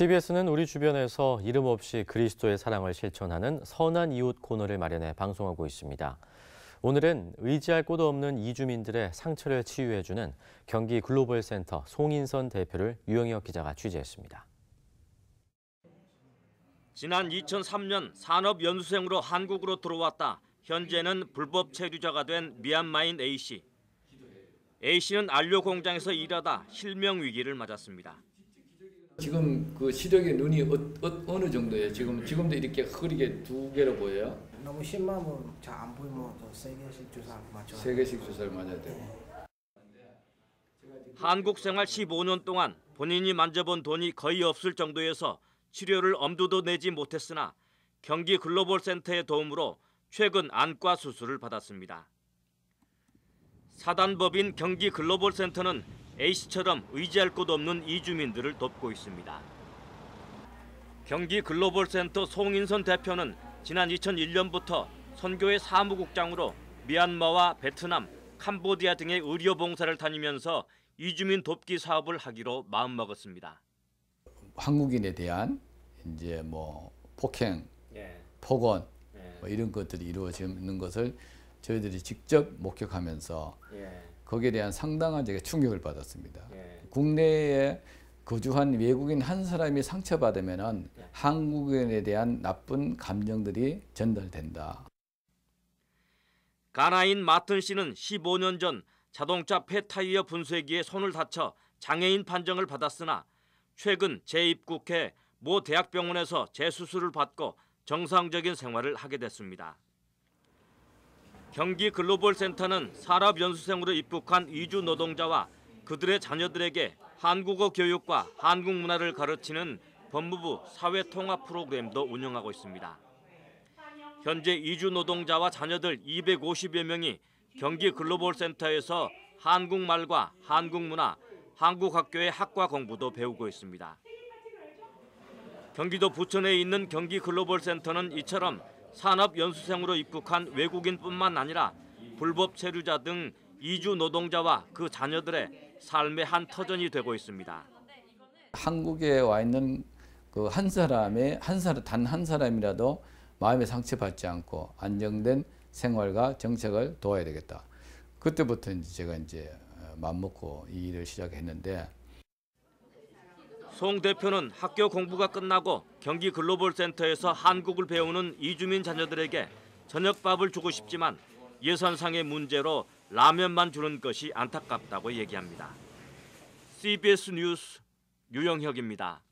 CBS는 우리 주변에서 이름 없이 그리스도의 사랑을 실천하는 선한 이웃 코너를 마련해 방송하고 있습니다. 오늘은 의지할 곳 없는 이주민들의 상처를 치유해주는 경기 글로벌 센터 송인선 대표를 유영혁 기자가 취재했습니다. 지난 2003년 산업연수생으로 한국으로 들어왔다 현재는 불법 체류자가 된 미얀마인 A씨. A씨는 안료 공장에서 일하다 실명 위기를 맞았습니다. 지금 그 시력의 눈이 어, 느 정도예요? 지금 지금도 이렇게 흐리게 두 개로 보여요? 너무 심하면 잘 안 보이면 또세 개씩 주사 맞죠. 세 개씩 주사를 맞아야 돼요. 한국 생활 15년 동안 본인이 만져본 돈이 거의 없을 정도여서 치료를 엄두도 내지 못했으나 경기 글로벌 센터의 도움으로 최근 안과 수술을 받았습니다. 사단법인 경기 글로벌 센터는 A씨처럼 의지할 곳 없는 이주민들을 돕고 있습니다. 경기 글로벌 센터 송인선 대표는 지난 2001년부터 선교회 사무국장으로 미얀마와 베트남, 캄보디아 등의 의료 봉사를 다니면서 이주민 돕기 사업을 하기로 마음먹었습니다. 한국인에 대한 이제 뭐 폭행, 예, 폭언 예, 뭐 이런 것들이 이루어지는 것을 저희들이 직접 목격하면서 예, 거기에 대한 상당한 제가 충격을 받았습니다. 예. 국내에 거주한 외국인 한 사람이 상처받으면은 네. 한국인에 대한 나쁜 감정들이 전달된다. 가나인 마튼 씨는 15년 전 자동차 폐타이어 분쇄기에 손을 다쳐 장애인 판정을 받았으나 최근 재입국해 모 대학병원에서 재수술을 받고 정상적인 생활을 하게 됐습니다. 경기 글로벌 센터는 산업연수생으로 입국한 이주 노동자와 그들의 자녀들에게 한국어 교육과 한국 문화를 가르치는 법무부 사회통합 프로그램도 운영하고 있습니다. 현재 이주 노동자와 자녀들 250여 명이 경기 글로벌 센터에서 한국말과 한국 문화, 한국 학교의 학과 공부도 배우고 있습니다. 경기도 부천에 있는 경기 글로벌 센터는 이처럼 산업 연수생으로 입국한 외국인뿐만 아니라 불법 체류자 등 이주 노동자와 그 자녀들의 삶의 한 터전이 되고 있습니다. 한국에 와 있는 그 한 사람의 한 사람 단 한 사람이라도 마음에 상처받지 않고 안정된 생활과 정책을 도와야 되겠다. 그때부터 이제 제가 이제 마음 먹고 이 일을 시작했는데 송 대표는 학교 공부가 끝나고 경기 글로벌 센터에서 한국을 배우는 이주민 자녀들에게 저녁밥을 주고 싶지만 예산상의 문제로 라면만 주는 것이 안타깝다고 얘기합니다. CBS 뉴스 유영혁입니다.